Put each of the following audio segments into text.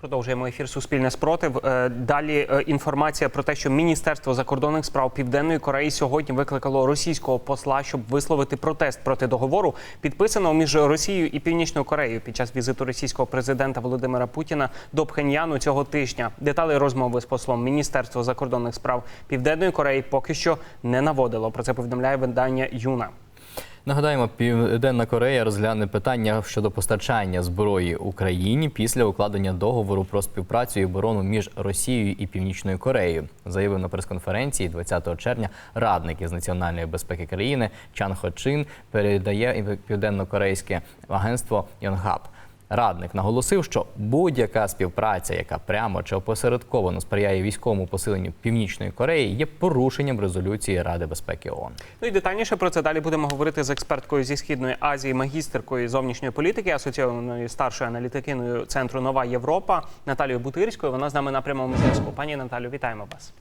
Продовжуємо ефір Суспільне спротив. Е, Далі е, інформація про те, що Міністерство закордонних справ Південної Кореї сьогодні викликало російського посла, щоб висловити протест проти договору, підписаного між Росією і Північною Кореєю під час візиту російського президента Володимира Путіна до Пхеньяну цього тижня. Деталі розмови з послом Міністерства закордонних справ Південної Кореї поки що не наводило. Про це повідомляє видання Юна. Нагадаємо, Південна Корея розгляне питання щодо постачання зброї Україні після укладення договору про співпрацю і оборону між Росією і Північною Кореєю, заявив на прес-конференції 20 червня радник із національної безпеки країни Чан Хо Чин, передає південно-корейське агентство Йонгхаб. Радник наголосив, що будь-яка співпраця, яка прямо чи опосередковано сприяє військовому посиленню Північної Кореї, є порушенням резолюції Ради безпеки ООН. Ну і детальніше про це далі будемо говорити з експерткою зі східної Азії, магістеркою зовнішньої політики, асоційованою старшою аналітикиною центру Нова Європа Наталією Бутирською. Вона з нами на прямому зв'язку. Пані Наталю, вітаємо вас.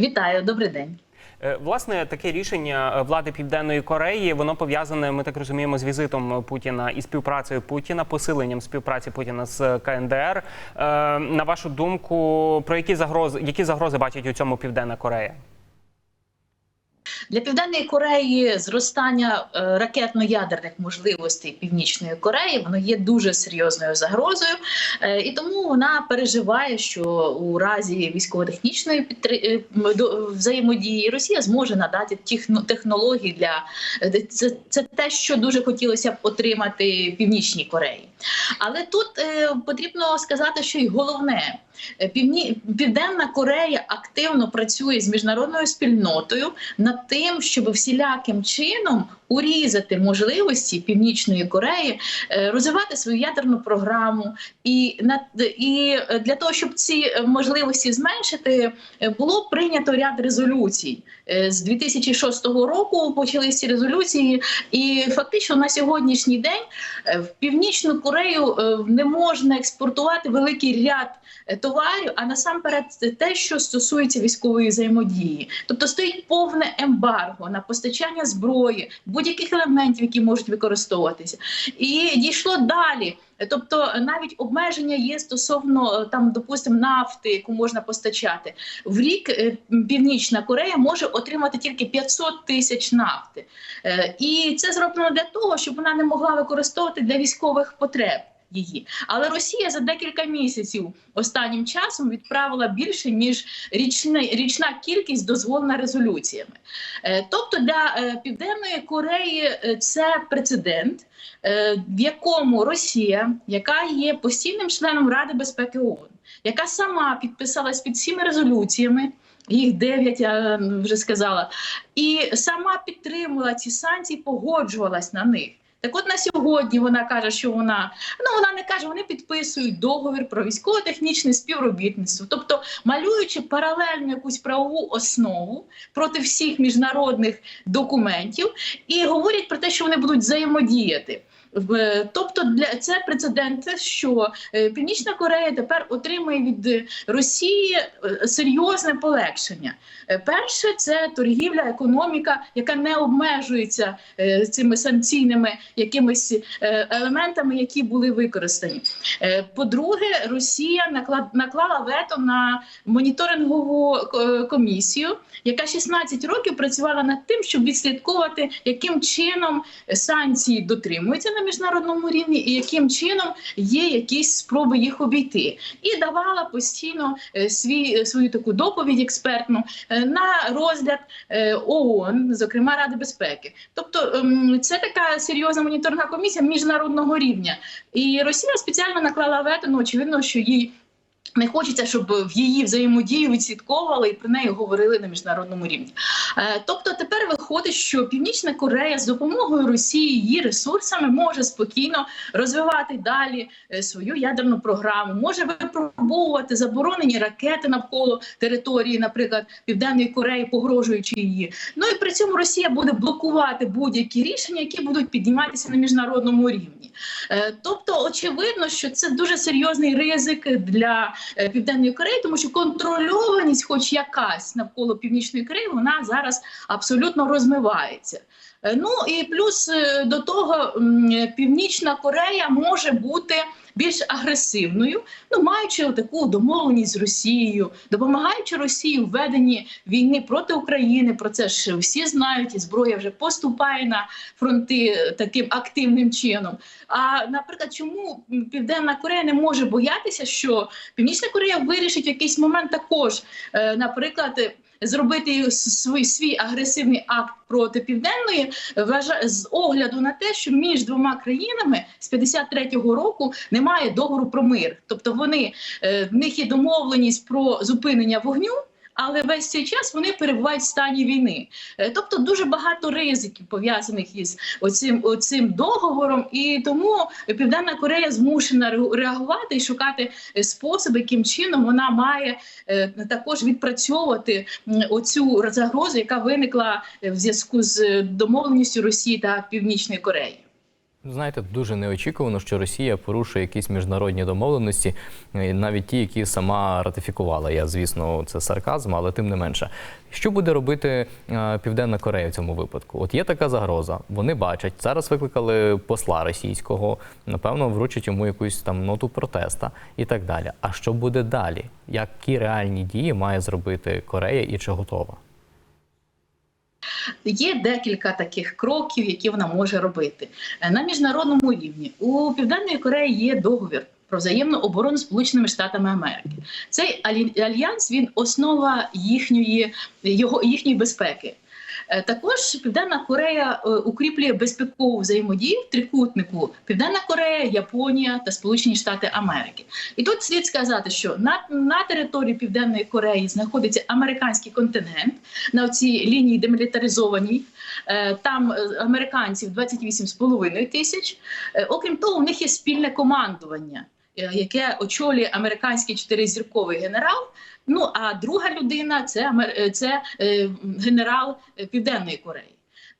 Вітаю, добрий день. Е, Власне, таке рішення е, влади Південної Кореї воно пов'язане, ми так розуміємо, з візитом Путіна і співпрацею Путіна, посиленням співпраці Путіна з КНДР. Е, На вашу думку, про які загрози які загрози бачить у цьому Південна Корея? Для південної Кореї зростання е, ракетно-ядерних можливостей Північної Кореї воно є дуже серйозною загрозою, е, і тому вона переживає, що у разі військово-технічної підтри- е, взаємодії Росія зможе надати технології для це, це те, що дуже хотілося б отримати Північній Кореї. Але тут е, потрібно сказати, що й головне. Е, Півні... Південна Корея активно працює з міжнародною спільнотою над тим, щоб всіляким чином урізати можливості Північної Кореї е, розвивати свою ядерну програму, і і для того, щоб ці можливості зменшити, е, було прийнято ряд резолюцій Е, з 2006 року. Почались ці резолюції, і фактично на сьогоднішній день в Північну Корею не можна експортувати великий ряд товарів, а насамперед те, що стосується військової взаємодії. Тобто стоїть повне ембарго на постачання зброї, будь-яких елементів, які можуть використовуватися, і дійшло далі. Тобто навіть обмеження є стосовно е, там, допустимо, нафти, яку можна постачати в рік. е, Північна Корея може отримати тільки 500 тисяч нафти, Е, і це зроблено для того, щоб вона не могла використовувати для військових потреб. Її, але Росія за декілька місяців останнім часом відправила більше ніж річна, річна кількість дозволена резолюціями. Е, Тобто для е, Південної Кореї е, це прецедент, в якому Росія, яка є постійним членом Ради безпеки ООН, яка сама підписалась під всіми резолюціями. Їх дев'ять, я вже сказала, і сама підтримувала ці санкції, погоджувалась на них. Так от на сьогодні вона каже, що вона ну вона не каже, вони підписують договір про військово-технічне співробітництво, тобто малюючи паралельну якусь правову основу проти всіх міжнародних документів, і говорять про те, що вони будуть взаємодіяти. Тобто для це прецедент, що е, Північна Корея тепер отримує від Росії е, серйозне полегшення. Е, Перше, це торгівля, економіка, яка не обмежується цими санкційними якимись елементами, які були використані. По-друге, Росія накла- наклала вето на моніторингову комісію, яка 16 років працювала над тим, щоб відслідковувати, яким чином санкції дотримуються на міжнародному рівні, і яким чином є якісь спроби їх обійти, і давала постійно е, свій е, свою таку доповідь експертну е, на розгляд ООН, зокрема Ради безпеки. Тобто ем, це така серйозна моніторинга комісія міжнародного рівня. І Росія спеціально наклала вето, ну очевидно, що їй. Не хочеться, щоб в її взаємодію відслідковували і про неї говорили на міжнародному рівні. Тобто тепер виходить, що Північна Корея з допомогою Росії її ресурсами може спокійно розвивати далі е, свою ядерну програму, може випробовувати заборонені ракети навколо території, наприклад, Південної Кореї, погрожуючи її. Ну і при цьому Росія буде блокувати будь-які рішення, які будуть підніматися на міжнародному рівні. Е, Тобто, очевидно, що це дуже серйозний ризик для е, Південної Кореї, тому що контрольованість, хоч якась навколо Північної Кореї, вона зараз абсолютно розмивається. Е, Ну і плюс е, до того Північна Корея може бути більш агресивною, ну маючи таку домовленість з Росією, допомагаючи Росії в веденні війни проти України. Про це ж всі знають, і зброя вже поступає на фронти е, таким активним чином. А наприклад, чому Південна Корея не може боятися, що Північна Корея вирішить в якийсь момент також, наприклад. Зробити свій, свій агресивний акт проти південної з огляду на те, що між двома країнами з 53-го року немає договору про мир. Тобто вони е, в них є домовленість про зупинення вогню. Але весь цей час вони перебувають в стані війни. Е, Тобто дуже багато ризиків пов'язаних із оцим, оцим договором, і тому Південна Корея змушена ре- реагувати і шукати е, способи, яким чином вона має е, також відпрацьовувати оцю загрозу, яка виникла в зв'язку з домовленістю Росії та Північної Кореї. Знаєте, дуже неочікувано, що Росія порушує якісь міжнародні домовленості, е, навіть ті, які сама ратифікувала. Я, звісно, це сарказм, але тим не менше. Що буде робити е, Південна Корея в цьому випадку? От є така загроза. Вони бачать зараз. Викликали посла російського, напевно, вручать йому якусь там ноту протеста і так далі. А що буде далі? Які реальні дії має зробити Корея і чи готова? Є декілька таких кроків, які вона може робити Е, на міжнародному рівні. У Південної Кореї є договір про взаємну оборону Сполученими Штатами Америки. Цей альянс він основа їхньої його їхньої безпеки. Е, Також Південна Корея е, укріплює безпекову взаємодію в трикутнику Південна Корея, Японія та Сполучені Штати Америки. І тут слід сказати, що на, на території Південної Кореї знаходиться американський контингент на цій лінії демілітаризованій. Е, Там американців 28,5 тисяч. Окрім того, у них є спільне командування, яке очолює американський чотиризірковий генерал. Ну а друга людина це, е, це е, генерал е, Південної Кореї.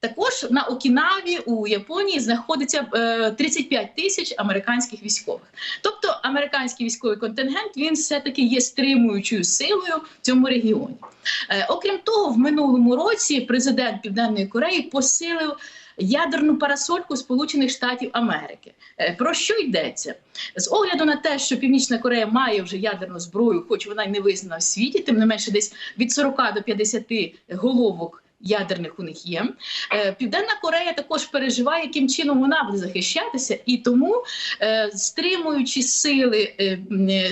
Також на Окінаві у Японії знаходиться е, 35 тисяч американських військових. Тобто американський військовий контингент він все-таки є стримуючою силою в цьому регіоні. Е, окрім того, в минулому році президент Південної Кореї посилив ядерну парасольку Сполучених Штатів Америки. Е, Про що йдеться? З огляду на те, що Північна Корея має вже ядерну зброю, хоч вона й не визнана в світі, тим не менше десь від 40 до 50 головок. Ядерних у них є. Е, Південна Корея також переживає, яким чином вона буде захищатися, і тому, е, стримуючи сили, е,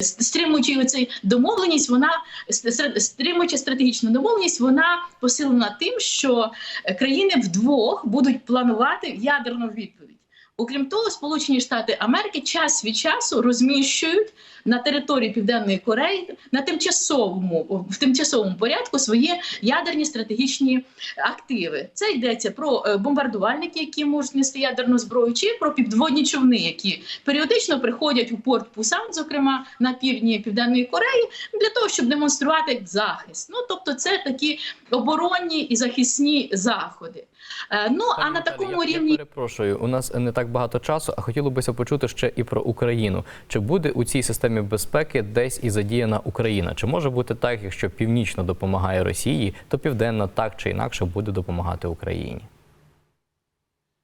стримуючи цю домовленість, вона стр- стримуючи стратегічну домовленість, вона посилена тим, що країни вдвох будуть планувати ядерну відповідь. Окрім того, Сполучені Штати Америки час від часу розміщують на території Південної Кореї на тимчасовому в тимчасовому порядку свої ядерні стратегічні активи. Це йдеться про е, бомбардувальники, які можуть нести ядерну зброю, чи про підводні човни, які періодично приходять у порт Пусан, зокрема на півдні Південної Кореї, для того, щоб демонструвати захист. Ну тобто, це такі оборонні і захисні заходи. Е, Ну а на Наталі, такому я, рівні Я перепрошую, у нас не так багато часу, а хотілося б почути ще і про Україну. Чи буде у цій системі безпеки десь і задіяна Україна? Чи може бути так, якщо північно допомагає Росії, то південна так чи інакше буде допомагати Україні?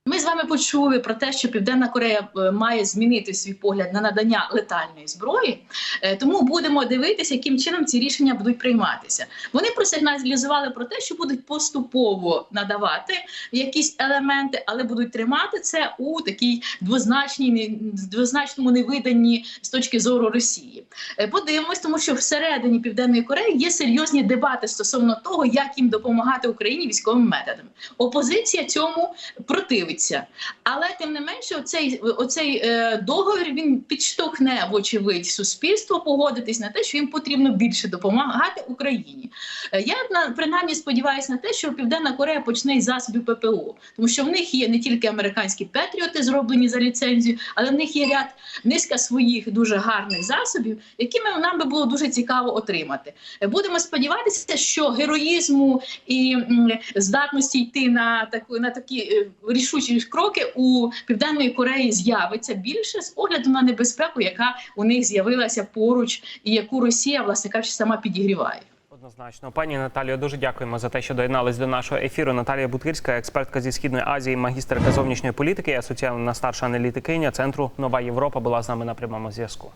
Ми з вами почули про те, що Південна Корея е, має змінити свій погляд на надання летальної зброї. Е, Тому будемо дивитися, яким чином ці рішення будуть прийматися. Вони просигналізували про те, що будуть поступово надавати якісь елементи, але будуть тримати це у такій двозначній двозначному невиданні з точки зору Росії. Е, Подивимось, тому що всередині Південної Кореї є серйозні дебати стосовно того, як їм допомагати Україні військовими методами. Опозиція цьому противиться. Але тим не менше, оцей, оцей е, договір він підштовхне, вочевидь, суспільство погодитись на те, що їм потрібно більше допомагати Україні. Е, я на принаймні сподіваюся на те, що Південна Корея почне із засобів ППО, тому що в них є не тільки американські патріоти, зроблені за ліцензію, але в них є ряд низка своїх дуже гарних засобів, якими нам би було дуже цікаво отримати. Е, Будемо сподіватися, що героїзму і м, здатності йти на таку на такі е, рішучі кроки у Південної Кореї з'явиться більше з огляду на небезпеку, яка у них з'явилася поруч, і яку Росія, власне кажучи, сама підігріває. Однозначно, пані Наталію, дуже дякуємо за те, що доєднались до нашого ефіру. Наталія Буткирська, експертка зі східної Азії, магістерка зовнішньої політики, асоціальна старша аналітикиня центру Нова Європа, була з нами на прямому зв'язку.